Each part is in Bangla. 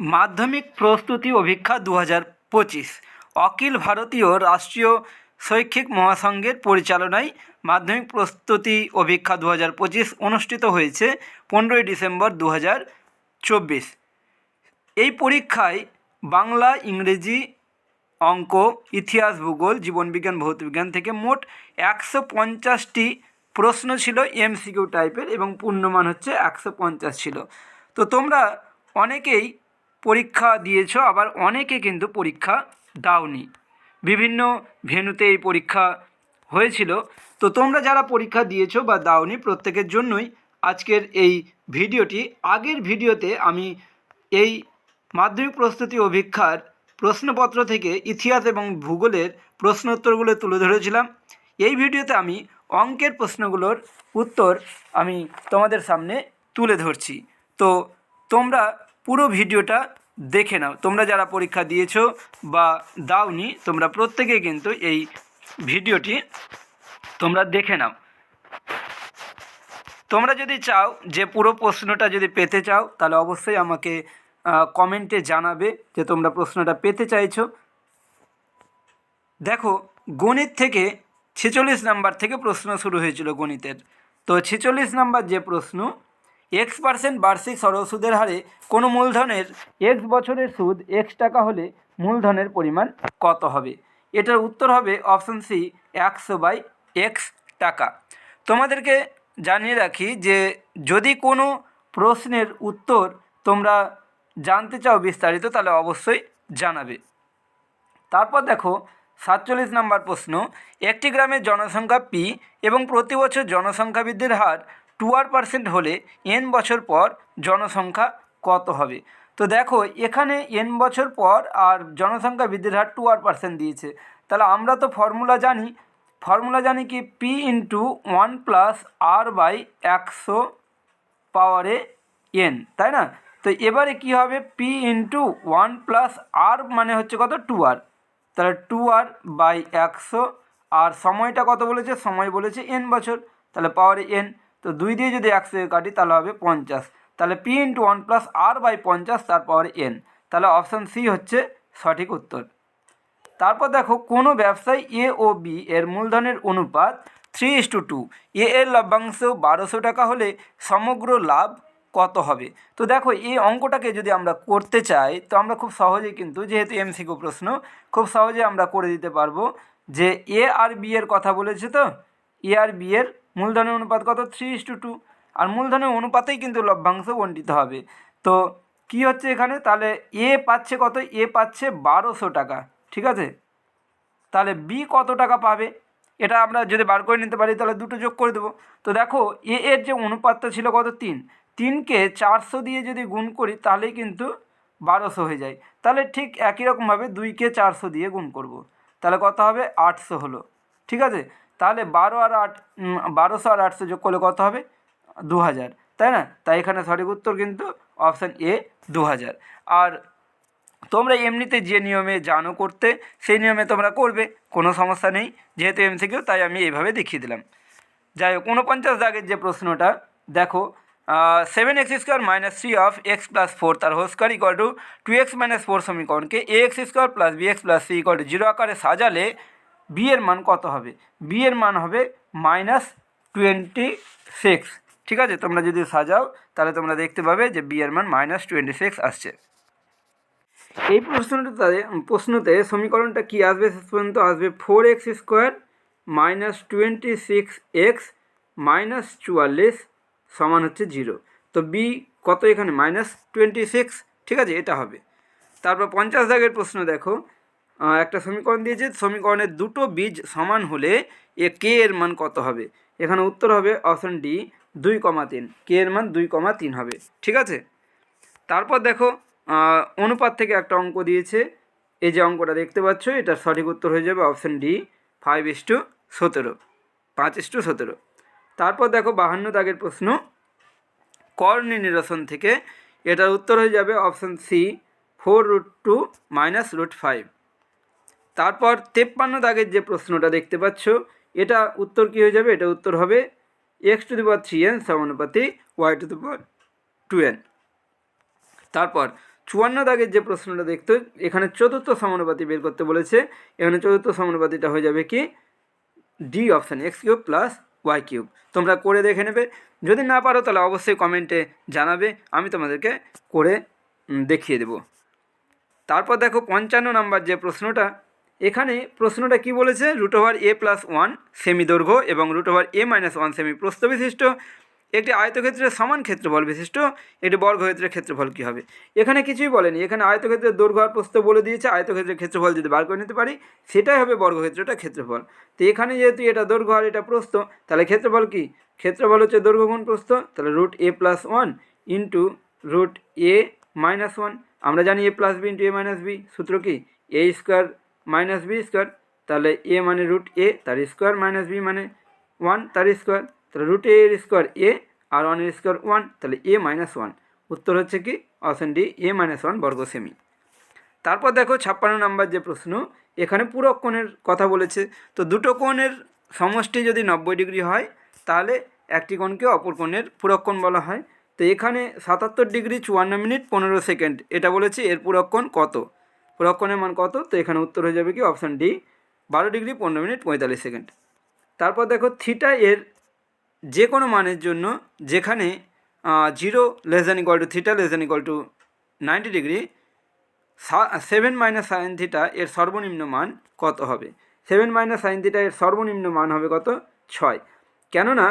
মাধ্যমিক প্রস্তুতি অভিক্ষা দু হাজার পঁচিশ। অখিল ভারতীয় রাষ্ট্রীয় শৈক্ষিক মহাসংঘের পরিচালনায় মাধ্যমিক প্রস্তুতি অভিক্ষা দু হাজার পঁচিশ অনুষ্ঠিত হয়েছে পনেরোই ডিসেম্বর দু হাজার চব্বিশ। এই পরীক্ষায় বাংলা, ইংরেজি, অঙ্ক, ইতিহাস, ভূগোল, জীবনবিজ্ঞান, ভৌতবিজ্ঞান থেকে মোট একশো পঞ্চাশটি প্রশ্ন ছিল এমসিকিউ টাইপের এবং পূর্ণমান হচ্ছে একশো পঞ্চাশ ছিল। তো তোমরা অনেকেই পরীক্ষা দিয়েছ, আবার অনেকে কিন্তু পরীক্ষা দাওনি। বিভিন্ন ভেন্যুতে এই পরীক্ষা হয়েছিল। তো তোমরা যারা পরীক্ষা দিয়েছ বা দাওনি, প্রত্যেকের জন্যই আজকের এই ভিডিওটি। আগের ভিডিওতে আমি এই মাধ্যমিক প্রস্তুতি অভিক্ষার প্রশ্নপত্র থেকে ইতিহাস এবং ভূগোলের প্রশ্ন উত্তরগুলো তুলে ধরেছিলাম। এই ভিডিওতে আমি অঙ্কের প্রশ্নগুলোর উত্তর আমি তোমাদের সামনে তুলে ধরছি। তো তোমরা পুরো ভিডিওটা দেখে নাও। তোমরা যারা পরীক্ষা দিয়েছ বা দাওনি, তোমরা প্রত্যেকে কিন্তু এই ভিডিওটি তোমরা দেখে নাও। তোমরা যদি চাও যে পুরো প্রশ্নটা যদি পেতে চাও, তাহলে অবশ্যই আমাকে কমেন্টে জানাবে যে তোমরা প্রশ্নটা পেতে চাইছো। দেখো, গণিত থেকে ছেচল্লিশ নাম্বার থেকে প্রশ্ন শুরু হয়েছিল গণিতের। তো ছেচল্লিশ নাম্বার যে প্রশ্ন এক্স পার্সেন্ট বার্ষিক সরল সুদের হারে কোনো মূলধনের এক্স বছরের সুদ এক্স টাকা হলে মূলধনের পরিমাণ কত হবে? এটার উত্তর হবে অপশন সি একশো বাই এক্স টাকা। তোমাদেরকে জানিয়ে রাখি যে যদি কোনো প্রশ্নের উত্তর তোমরা জানতে চাও বিস্তারিত, তাহলে অবশ্যই জানাবে। তারপর দেখো, সাতচল্লিশ নম্বর প্রশ্ন, একটি গ্রামের জনসংখ্যা পি এবং প্রতি বছর জনসংখ্যা বৃদ্ধির হার টু আর পার্সেন্ট হলে এন বছর পর জনসংখ্যা কত হবে? তো দেখো, এখানে এন বছর পর আর জনসংখ্যা বৃদ্ধির হার টু আর পার্সেন্ট দিয়েছে। তাহলে আমরা তো ফর্মুলা জানি। ফর্মুলা জানি কি? P into one plus R by একশো পাওয়ারে এন তাই না? তো এবারে কি হবে? P into one plus R মানে হচ্ছে কত? টু আর তাহলে টু আর বাই একশো, আর সময়টা কত বলেছে? সময় বলেছে এন বছর। তাহলে পাওয়ারে এন তো দুই দিয়ে যদি একশো কাটি তাহলে হবে পঞ্চাশ। তাহলে P into one plus R by পঞ্চাশ, তার পাওয়ারে এন তাহলে অপশান সি হচ্ছে সঠিক উত্তর। তারপর দেখো, কোনো ব্যবসায় এ ও বি এর মূলধনের অনুপাত three is to two A এর লভ্যাংশ বারোশো টাকা হলে সমগ্র লাভ কত হবে? তো দেখো, এই অঙ্কটাকে যদি আমরা করতে চাই, তো আমরা খুব সহজেই কিন্তু, যেহেতু এমসিকিউ প্রশ্ন, খুব সহজে আমরা করে দিতে পারব যে এ আর বি এর কথা বলেছে তো? এ আর বি এর মূলধনের অনুপাত কত? থ্রি ইস টু টু আর মূলধনের অনুপাতেই কিন্তু লভ্যাংশ বণ্টিত হবে। তো কি হচ্ছে এখানে? তাহলে এ পাচ্ছে কত? এ পাচ্ছে বারোশো টাকা, ঠিক আছে? তাহলে বি কত টাকা পাবে? এটা আমরা যদি বার করে নিতে পারি, তাহলে দুটো যোগ করে দেবো। তো দেখো এ এর যে অনুপাতটা ছিল কত? তিন। তিনকে চারশো দিয়ে যদি গুণ করি, তাহলেই কিন্তু বারোশো হয়ে যায়। তাহলে ঠিক একই রকমভাবে দুইকে চারশো দিয়ে গুণ করব। তাহলে কত হবে? আটশো হলো, ঠিক আছে? তাহলে বারো আর আট বারোশো আর আটশো যোগ করলে কত হবে? দু হাজার তাই না? তাই এখানে সঠিক উত্তর কিন্তু অপশান এ দু হাজার আর তোমরা এমনিতে যে নিয়মে জানো করতে, সেই নিয়মে তোমরা করবে, কোনো সমস্যা নেই। যেহেতু এমসিকিউ তাই আমি এইভাবে দেখিয়ে দিলাম। যাই হোক ঊনপঞ্চাশ দাগের যে প্রশ্নটা, দেখো seven x square minus three of x plus four তার whole square to two x minus four সমীকরণকে a x square plus b x plus c equal to zero আকারে সাজালে বি এর মান কত হবে? বি এর মান হবে মাইনাস টোয়েন্টি সিক্স ঠিক আছে? তোমরা যদি সাজাও, তাহলে তোমরা দেখতে পাবে যে বি এর মান মাইনাস টোয়েন্টি সিক্স আসছে। এই প্রশ্নটাতে প্রশ্নতে সমীকরণটা কি আসবে? শেষ পর্যন্ত আসবে four x square minus twenty six x minus চুয়াল্লিশ সমান হচ্ছে জিরো তো বি কত এখানে? মাইনাস টোয়েন্টি সিক্স ঠিক আছে? এটা হবে। তারপর পঞ্চাশ দাগের প্রশ্ন দেখো। একটা সমীকরণ দিয়েছে, সমীকরণের দুটো বীজ সমান হলে এ কে এর মান কত হবে? এখানে উত্তর হবে অপশন ডি দুই কমা তিন। কে এর মান দুই কমা তিন হবে, ঠিক আছে? তারপর দেখো অনুপাত থেকে একটা অঙ্ক দিয়েছে। এই যে অঙ্কটা দেখতে পাচ্ছ, এটার সঠিক উত্তর হয়ে যাবে option D five is to সতেরো, পাঁচ ইস টু সতেরো। তারপর দেখো বাহান্ন দাগের প্রশ্ন কর্ণী নিরসন থেকে এটার উত্তর হয়ে যাবে option C four root two minus root five তারপর তেপ্পান্ন দাগের যে প্রশ্নটা দেখতে পাচ্ছ, এটা উত্তর কী হয়ে যাবে? এটা উত্তর হবে x to the power three n সমানুপাতি y to the power two n তারপর চুয়ান্ন দাগের যে প্রশ্নটা দেখতে, এখানে চতুর্থ সমানুপাতি বের করতে বলেছে, এখানে চতুর্থ সমানুপাতিটা হয়ে যাবে কি? D option x cube plus y cube তোমরা করে দেখে নেবে। যদি না পারো, তাহলে অবশ্যই কমেন্টে জানাবে, আমি তোমাদেরকে করে দেখিয়ে দেব। তারপর দেখো পঞ্চান্ন নাম্বার যে প্রশ্নটা এখানে প্রশ্নটা কি বলেছে? Root over a plus one semi দৈর্ঘ্য এবং root over a minus one semi প্রস্থ বিশিষ্ট একটি আয়তক্ষেত্রের সমান ক্ষেত্রফল বিশিষ্ট একটি বর্গক্ষেত্রের ক্ষেত্রফল কী হবে? এখানে কিছুই বলেনি। এখানে আয়তক্ষেত্রের দৈর্ঘ্য আর প্রস্থ বলে দিয়েছে, আয়তক্ষেত্রের ক্ষেত্রফল যদি বার করে নিতে পারি, সেটাই হবে বর্গক্ষেত্রটা ক্ষেত্রফল। তো এখানে যেহেতু এটা দৈর্ঘ্য আর এটা প্রস্থ, তাহলে ক্ষেত্রফল কি? ক্ষেত্রফল হচ্ছে দৈর্ঘ্য গুণ প্রস্থ, তাহলে root a plus one into root a minus one আমরা জানি a plus b into a minus b সূত্র কি? A square minus b square তাহলে এ মানে রুট এ তার স্কোয়ার মাইনাস বি মানে ওয়ান তার স্কোয়ার তাহলে রুট এর স্কোয়ার এ আর ওয়ানের স্কোয়ার ওয়ান তাহলে এ মাইনাস ওয়ান উত্তর হচ্ছে কি? Option D a minus one বর্গ সেমি তারপর দেখো ছাপ্পান্ন নাম্বার যে প্রশ্ন, এখানে পুরো কোণের কথা বলেছে। তো দুটো কোণের সমষ্টি যদি নব্বই ডিগ্রি হয়, তাহলে একটি কোণকে অপর কোণের পুরক কোণ বলা হয়। তো এখানে সাতাত্তর ডিগ্রি চুয়ান্ন মিনিট পনেরো সেকেন্ড, এটা বলেছে এর পুরক কোণ কত? পুরক কোণের মান কত? তো এখানে উত্তর হয়ে যাবে কি? অপশান ডি বারো ডিগ্রি, পনেরো মিনিট, পঁয়তাল্লিশ সেকেন্ড। তারপর দেখো থিটা এর যে কোনো মানের জন্য যেখানে zero less than equal to theta less than equal to ninety degree seven minus sine theta এর সর্বনিম্ন মান কত হবে? সেভেন মাইনাস সাইন থিটা এর সর্বনিম্ন মান হবে কত? ছয়। কেননা,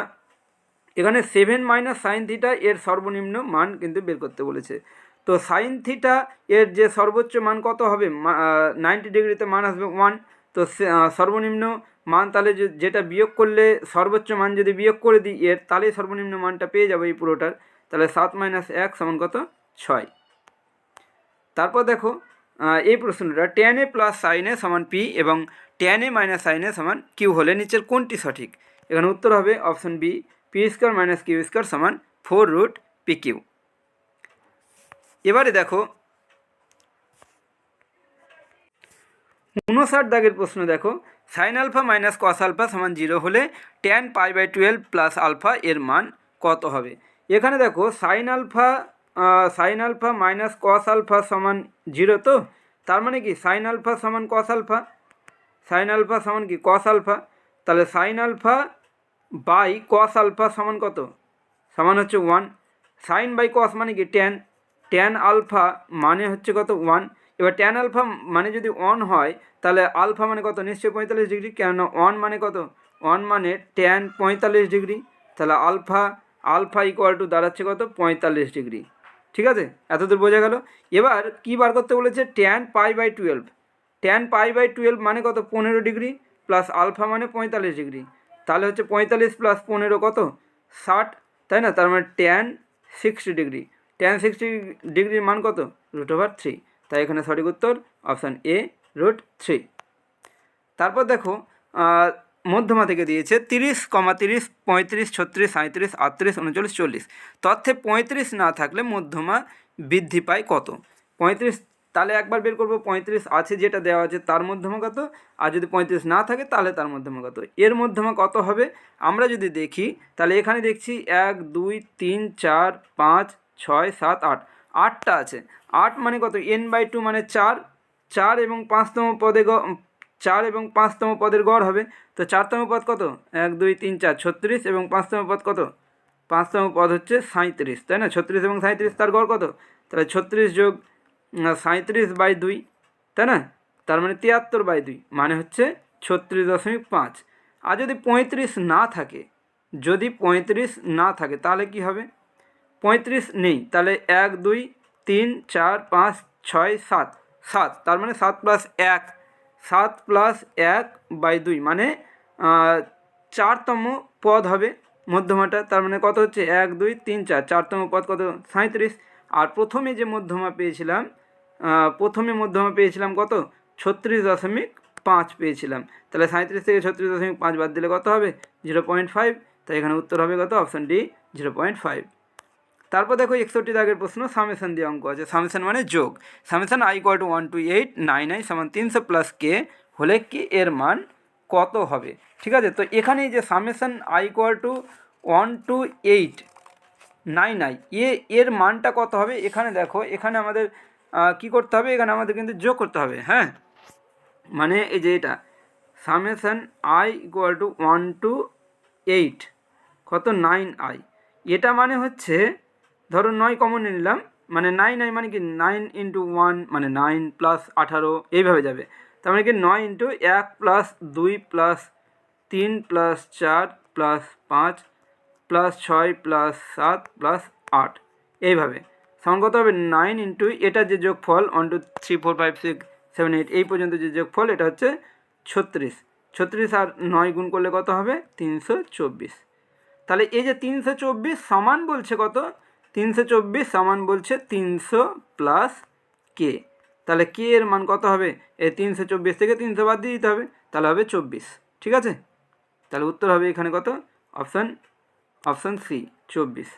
এখানে সেভেন মাইনাস সাইন থিটা এর সর্বনিম্ন মান কিন্তু বের করতে বলেছে। তো সাইন থিটা এর যে সর্বোচ্চ মান কত হবে? নাইনটি ডিগ্রিতে মান আসবে ওয়ান তো সর্বনিম্ন মান তাহলে যেটা বিয়োগ করলে সর্বোচ্চ মান যদি বিয়োগ করে দিই, এর তাহলেই সর্বনিম্ন মানটা পেয়ে যাবে এই পুরোটার। তাহলে সাত মাইনাস এক সমান কত? ছয়। তারপর দেখো এই প্রশ্নটা টেন এ প্লাস সাইন সমান পি এবং টেন এ মাইনাস সাইন সমান কিউ হলে নিচের কোনটি সঠিক? এখানে উত্তর হবে option b p square minus q square সমান ফোর রুট পি কিউ এবারে দেখো, উনষাট দাগের প্রশ্ন দেখো sine alpha minus cos alpha সমান জিরো হলে tan pi by twelve plus alpha এর মান কত হবে? এখানে দেখো sine alpha sine alpha minus cos alpha সমান জিরো তো? তার মানে কি সাইন আলফা সমান কস আলফা সাইন আলফা সমান কি কস আলফা তাহলে sine alpha by cos alpha সমান কত? সমান হচ্ছে ওয়ান সাইন বাই কস মানে কি টেন টেন আলফা মানে হচ্ছে কত ওয়ান এবার টেন আলফা মানে যদি ওয়ান হয়, তাহলে আলফা মানে কত? নিশ্চয়ই পঁয়তাল্লিশ ডিগ্রি। কেন ওয়ান মানে কত? ওয়ান মানে টেন পঁয়তাল্লিশ ডিগ্রি। তাহলে আলফা আলফা ইকুয়াল টু দাঁড়াচ্ছে কত? পঁয়তাল্লিশ ডিগ্রি। ঠিক আছে? এতদূর বোঝা গেল? এবার কী বার করতে বলেছে? Tan pi by twelve tan pi by twelve মানে কত? পনেরো ডিগ্রি প্লাস আলফা মানে পঁয়তাল্লিশ ডিগ্রি। তাহলে হচ্ছে পঁয়তাল্লিশ প্লাস পনেরো কত? ষাট। তাই না? তার মানে tan sixty degree. Tan sixty ডিগ্রির মান কত? রুট ওভার থ্রি তাই এখানে সঠিক উত্তর অপশান এ রুট থ্রি তারপর দেখো মধ্যমা থেকে দিয়েছে তিরিশ কমা তিরিশ, পঁয়ত্রিশ, ছত্রিশ সাঁত্রিশ আটত্রিশ, উনচল্লিশ, চল্লিশ। তথ্যে পঁয়ত্রিশ না থাকলে মধ্যমা বৃদ্ধি পায় কত? পঁয়ত্রিশ, তাহলে একবার বের করব, পঁয়ত্রিশ আছে যেটা দেওয়া আছে তার মধ্যমা কত? আর যদি পঁয়ত্রিশ না থাকে, তাহলে তার মধ্যমা কত? এর মধ্যমা কত হবে? আমরা যদি দেখি, তাহলে এখানে দেখছি এক, দুই, তিন, চার, পাঁচ ছয়, সাত, আট। আটটা আছে। আট মানে কত? এন বাই টু মানে চার। চার এবং পাঁচতম পদে গ চার এবং পাঁচতম পদের গড় হবে। তো চারতম পদ কত? এক, দুই, তিন, চার, ছত্রিশ এবং পাঁচতম পদ কত? পাঁচতম পদ হচ্ছে সাঁত্রিশ তাই না? ছত্রিশ এবং সাঁত্রিশ তার গড় কত? তাহলে ছত্রিশ যোগ সাঁত্রিশ বাই দুই, তাই না? তার মানে তিয়াত্তর বাই দুই মানে হচ্ছে ছত্রিশ দশমিক পাঁচ। আর যদি পঁয়ত্রিশ না থাকে, যদি পঁয়ত্রিশ না থাকে, তাহলে কি হবে? পঁয়ত্রিশ নেই, তাহলে এক, দুই, তিন, চার, পাঁচ, ছয়, সাত। সাত, তার মানে সাত প্লাস এক। সাত প্লাস এক বাই দুই মানে চারতম পদ হবে মধ্যমাটা, তার মানে কত হচ্ছে? এক, দুই, তিন, চার। চারতম পদ কত? সাঁত্রিশ আর প্রথমে যে মধ্যমা পেয়েছিলাম প্রথমে মধ্যমা পেয়েছিলাম কত? ছত্রিশ দশমিক পাঁচ পেয়েছিলাম। তাহলে সাঁত্রিশ থেকে ছত্রিশ দশমিক পাঁচ বাদ দিলে কত হবে? জিরো পয়েন্ট ফাইভ তাই এখানে উত্তর হবে কত? Option D zero point five তারপর দেখো একষট্টি দাগের প্রশ্ন সামেশন দিয়ে অঙ্ক আছে। সামেশন মানে যোগ। Summation i equal to one to eight nine i সমান তিনশো প্লাস কে হলে কি এর মান কত হবে? ঠিক আছে? তো এখানে যে summation i equal to one to eight nine i এ, এর মানটা কত হবে? এখানে দেখো, এখানে আমাদের কী করতে হবে? এখানে আমাদের কিন্তু যোগ করতে হবে হ্যাঁ? মানে এই যে এটা summation i equal to one to eight কত? নাইন আই এটা মানে হচ্ছে ধরো নয় কমন নিলাম মানে নাইন আই মানে কি? নাইন ইন্টু ওয়ান মানে নাইন প্লাস আঠারো, এইভাবে যাবে। তার মানে কি? নয় ইন্টু এক প্লাস দুই প্লাস তিন প্লাস চার প্লাস পাঁচ প্লাস ছয় প্লাস সাত প্লাস আট, এইভাবে। সমান কত হবে? নাইন ইন্টু এটা যে যোগফল one two three four five six seven eight এই পর্যন্ত যে যোগফল, এটা হচ্ছে ছত্রিশ। ছত্রিশ আর নয় গুণ করলে কত হবে? তিনশো চব্বিশ। তাহলে এই যে তিনশো চব্বিশ সমান বলছে কত? তিনশো চব্বিশ সমান বলছে তিনশো প্লাস কে তাহলে কে এর মান কত হবে? এই তিনশো চব্বিশ থেকে তিনশো বাদ দিয়ে দিতে হবে, তাহলে হবে চব্বিশ। ঠিক আছে? তাহলে উত্তর হবে এখানে কত? অপশান অপশান সি চব্বিশ।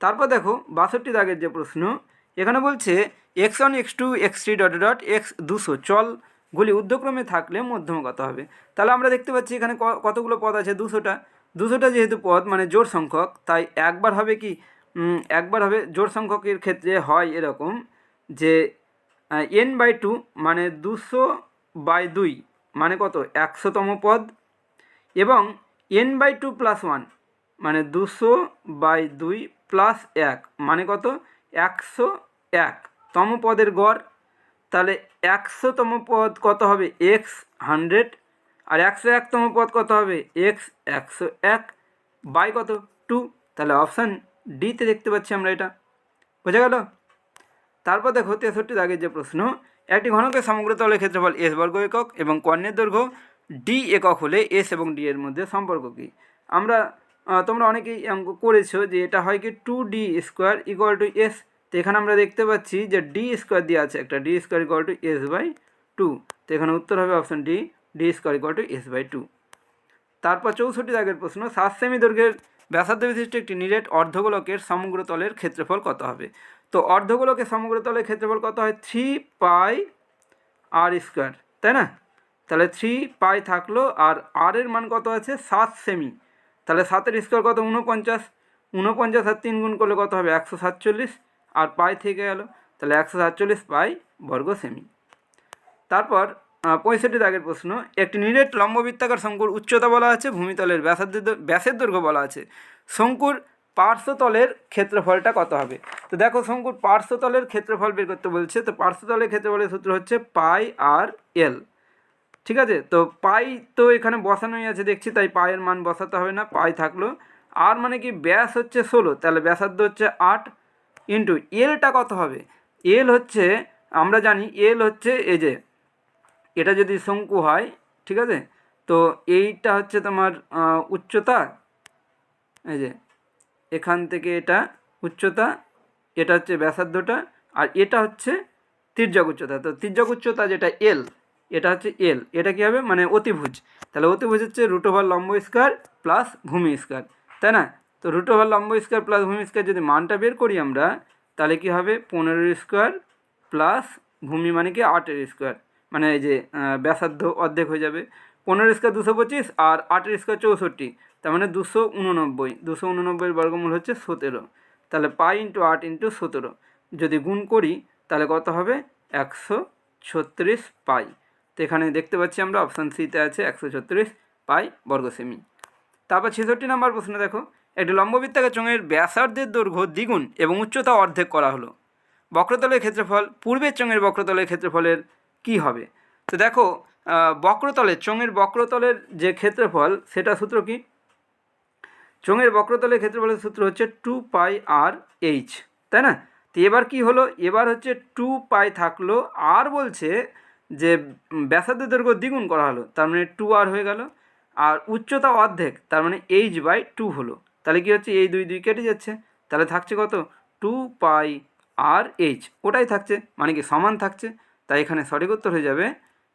তারপর দেখো, বাষট্টি দাগের যে প্রশ্ন, এখানে বলছে x one x two x three dot dot x দুশো। চলগুলি ঊর্ধ্বক্রমে থাকলে মধ্যম কত হবে? তাহলে আমরা দেখতে পাচ্ছি এখানে কতগুলো পদ আছে? দুশোটা। দুশোটা যেহেতু পদ মানে জোড় সংখ্যক, তাই একবার হবে কি? একবার হবে, জোড় সংখ্যকের ক্ষেত্রে হয় এরকম যে এন বাই টু মানে দুশো বাই দুই মানে কত? একশোতম পদ এবং n by two plus one মানে দুশো বাই দুই প্লাস এক মানে কত? একশো এক তম পদের গড়। তাহলে একশোতম পদ কত হবে? এক্স হান্ড্রেড আর একশো একতম পদ কত হবে? এক্স একশো এক বাই কত? টু তাহলে অপশান ডিতে দেখতে পাচ্ছি আমরা এটা। বোঝা গেল? তারপর দেখো তেষট্টি দাগের যে প্রশ্ন, একটি ঘনকের সমগ্র তলের ক্ষেত্রফল এস বর্গ একক এবং কর্ণের দৈর্ঘ্য ডি একক হলে এস এবং ডি এর মধ্যে সম্পর্ক কী? আমরা তোমরা অনেকেই করেছ যে এটা হয় কি two d square equal to s তো এখানে আমরা দেখতে পাচ্ছি যে ডি স্কোয়ার দিয়ে আছে একটা। D square equal to s by two তো এখানে উত্তর হবে option d d square equal to s by two তারপর চৌষট্টি দাগের প্রশ্ন, সাত সেমি দৈর্ঘ্যের ব্যাসার্ধ বিশিষ্ট একটি নিরেট অর্ধগোলকের সমগ্র তলের ক্ষেত্রফল কত হবে? তো অর্ধগোলকের সমগ্র তলের ক্ষেত্রফল কত হয়? থ্রি পাই আর স্কোয়ার, তাই না? তাহলে থ্রি পাই থাকল আর আর এর মান কত আছে? সাত সেমি। তাহলে সাতের স্কোয়ার কত? উনপঞ্চাশ উনপঞ্চাশ আর তিন গুণ করলে কত হবে? একশো সাতচল্লিশ। আর পাই থেকে গেল, তাহলে একশো সাতচল্লিশ পাই বর্গ সেমি। তারপর পঁয়ষট্টি দাগের প্রশ্ন, একটি নিরেট লম্ববৃত্তাকার শঙ্কুর উচ্চতা বলা আছে, ভূমিতলের ব্যাসার্ধ ব্যাসের দৈর্ঘ্য বলা আছে। শঙ্কুর পার্শ্বতলের ক্ষেত্রফলটা কত হবে? তো দেখো, শঙ্কুর পার্শ্বতলের ক্ষেত্রফল বের করতে বলছে, তো পার্শ্বতলের ক্ষেত্রফলের সূত্র হচ্ছে পাই আর এল। ঠিক আছে? তো পাই তো এখানে বসানোই আছে, দেখছি, তাই পায়ের মান বসাতে হবে না, পাই থাকল। আর মানে কি, ব্যাস হচ্ছে ষোলো, তাহলে ব্যাসার্ধ হচ্ছে আট ইন্টু এলটা কত হবে? এল হচ্ছে, আমরা জানি, এল হচ্ছে এই যে এটা যদি শঙ্কু হয়, ঠিক আছে? তো এইটা হচ্ছে তোমার উচ্চতা। এই যে, এখান থেকে এটা উচ্চতা, এটা হচ্ছে ব্যাসার্ধটা, আর এটা হচ্ছে তির্যক উচ্চতা। তো তির্যক উচ্চতা যেটা এল এটা হচ্ছে এল এটা কী হবে? মানে অতিভুজ। তাহলে অতিভুজ হচ্ছে রুট ওভার লম্ব স্কোয়ার প্লাস ভূমি স্কোয়ার, তাই না? তো রুট ওভার লম্ব স্কোয়ার প্লাস ভূমি স্কোয়ার যদি মানটা বের করি আমরা, তাহলে কি হবে? পনেরোর স্কোয়ার প্লাস ভূমি মানে কি? আটের স্কোয়ার। মানে এই যে ব্যাসার্ধ অর্ধেক হয়ে যাবে। পনেরো স্কোয়ার দুশো পঁচিশ আর আটের স্কোয়ার চৌষট্টি। তার মানে দুশো উননব্বই। দুশো উননব্বইয়ের বর্গমূল হচ্ছে সতেরো। তাহলে পাই ইন্টু আট ইন্টু সতেরো। যদি গুণ করি, তাহলে কত হবে? একশো ছত্রিশ পাই। তো এখানে দেখতে পাচ্ছি আমরা অপশান সিতে আছে একশো ছত্রিশ পাই বর্গ সেমি তারপর ছেষট্টি নাম্বার প্রশ্ন দেখো। একটি লম্ববৃত্তাকার চোঙের ব্যাসার্ধের দৈর্ঘ্য দ্বিগুণ এবং উচ্চতা অর্ধেক করা হলো। বক্রতলের ক্ষেত্রফল পূর্বের চোঙের বক্রতলের ক্ষেত্রফলের কি হবে? তো দেখো বক্রতলের চোঙের বক্রতলের যে ক্ষেত্রফল, সেটা সূত্র কি? চোঙের বক্রতলের ক্ষেত্রফলের সূত্র হচ্ছে টু পাই আর এইচ তাই না? তো এবার কি হলো? এবার হচ্ছে টু পাই থাকল আর বলছে যে ব্যাসার্ধ দৈর্ঘ্য দ্বিগুণ করা হলো, তার মানে টু আর হয়ে গেল। আর উচ্চতা অর্ধেক, তার মানে এইচ বাই টু হলো। তাহলে কি হচ্ছে? এই দুই দুই কেটে যাচ্ছে। তাহলে থাকছে কত? টু পাই আর এইচ ওটাই থাকছে মানে কি সমান থাকছে। তাই এখানে সঠিক উত্তর হয়ে যাবে,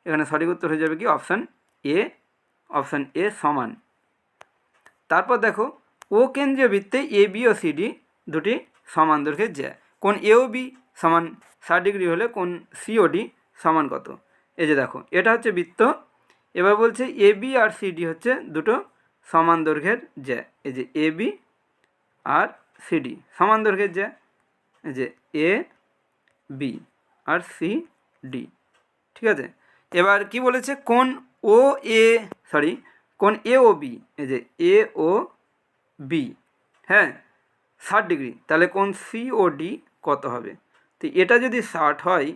এখানে সঠিক উত্তর হয়ে যাবে কি? অপশান এ অপশান এ সমান। তারপর দেখো ও কেন্দ্রীয় বৃত্তে এ বি ও সি ডি দুটি সমান দৈর্ঘ্যের জ্যা। কোন এ ও বি সমান ষাট ডিগ্রি হলে কোন সি ও ডি সমান কত? এই যে দেখো, এটা হচ্ছে বৃত্ত। এবার বলছে এ বি আর সি ডি হচ্ছে দুটো সমান দৈর্ঘ্যের জ্যা। এই যে এ বি আর সি ডি সমান দৈর্ঘ্যের জ্যা। এই যে এ বি আর সি ডি ঠিক আছে? এবার কি বলেছে? কোন ও এ সরি কোন এ ও বি এই যে এ ও বি হ্যাঁ? ষাট ডিগ্রি, তাহলে কোন সি ও ডি কত হবে? তো এটা যদি ষাট হয়,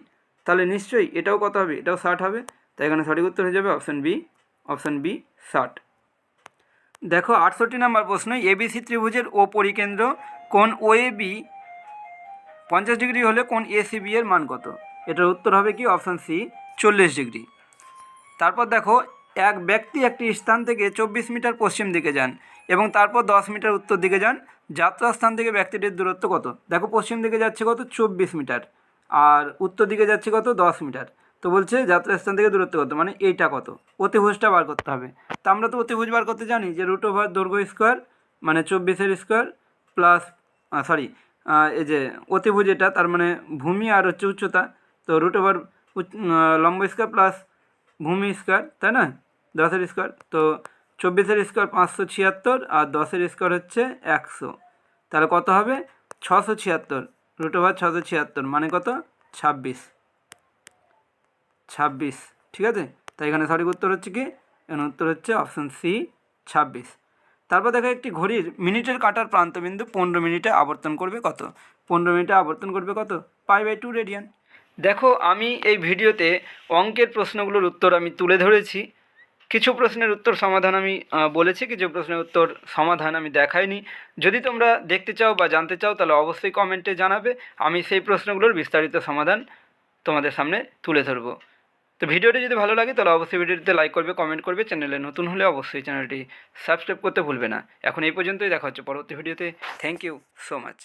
তাহলে নিশ্চয়ই এটাও কত হবে? এটাও ষাট হবে। তাই এখানে সঠিক উত্তর হয়ে যাবে অপশান বি অপশান বি ষাট। দেখো, আটষট্টি নাম্বার প্রশ্ন এবিসি ত্রিভুজের ও পরিকেন্দ্র কোন ও এ বি পঞ্চাশ ডিগ্রি হলে কোন এসিবি এর মান কত? এটার উত্তর হবে কি? অপশান সি চল্লিশ ডিগ্রি। তারপর দেখো, এক ব্যক্তি একটি স্থান থেকে চব্বিশ মিটার পশ্চিম দিকে যান এবং তারপর দশ মিটার উত্তর দিকে যান। যাত্রা স্থান থেকে ব্যক্তিটির দূরত্ব কত? দেখো, পশ্চিম দিকে যাচ্ছে কত? চব্বিশ মিটার। আর উত্তর দিকে যাচ্ছে কত? দশ মিটার। তো বলছে যাত্রা স্থান থেকে দূরত্ব কত? মানে এইটা কত? অতিভুজটা বার করতে হবে। তা আমরা তো অতিভুজ বার করতে জানি যে রুট ওভার দৈর্ঘ্য স্কোয়ার মানে চব্বিশের স্কোয়ার প্লাস সরি এই যে অতিভুজ এটা, তার মানে ভূমি আর হচ্ছে উচ্চতা। তো রুট ওভার লম্ব স্কোয়ার প্লাস ভূমি স্কোয়ার তাই না দশের স্কোয়ার তো চব্বিশের স্কোয়ার পাঁচশো ছিয়াত্তর আর দশের স্কোয়ার হচ্ছে একশো। তাহলে কত হবে? ছশো ছিয়াত্তর রুট ওভার ছশো ছিয়াত্তর মানে কত? ছাব্বিশ। ছাব্বিশ, ঠিক আছে? তাই এখানে সঠিক উত্তর হচ্ছে কি? এখানে উত্তর হচ্ছে অপশান সি ছাব্বিশ। তারপর দেখো একটি ঘড়ির মিনিটের কাটার প্রান্তবিন্দু পনেরো মিনিটে আবর্তন করবে কত? পনেরো মিনিটে আবর্তন করবে কত? Pi by two radian. দেখো, আমি এই ভিডিওতে অঙ্কের প্রশ্নগুলোর উত্তর আমি তুলে ধরেছি। কিছু প্রশ্নের উত্তর সমাধান আমি বলেছি, কিছু প্রশ্নের উত্তর সমাধান আমি দেখাইনি। যদি তোমরা দেখতে চাও বা জানতে চাও, তাহলে অবশ্যই কমেন্টে জানাবে। আমি সেই প্রশ্নগুলোর বিস্তারিত সমাধান তোমাদের সামনে তুলে ধরবো। তো ভিডিওটি যদি ভালো লাগে, তাহলে অবশ্যই ভিডিওটিতে লাইক করবে, কমেন্ট করবে। চ্যানেলে নতুন হলে অবশ্যই চ্যানেলটি সাবস্ক্রাইব করতে ভুলবে না। এখন এই পর্যন্তই, দেখা হচ্ছে পরবর্তী ভিডিওতে। Thank you so much.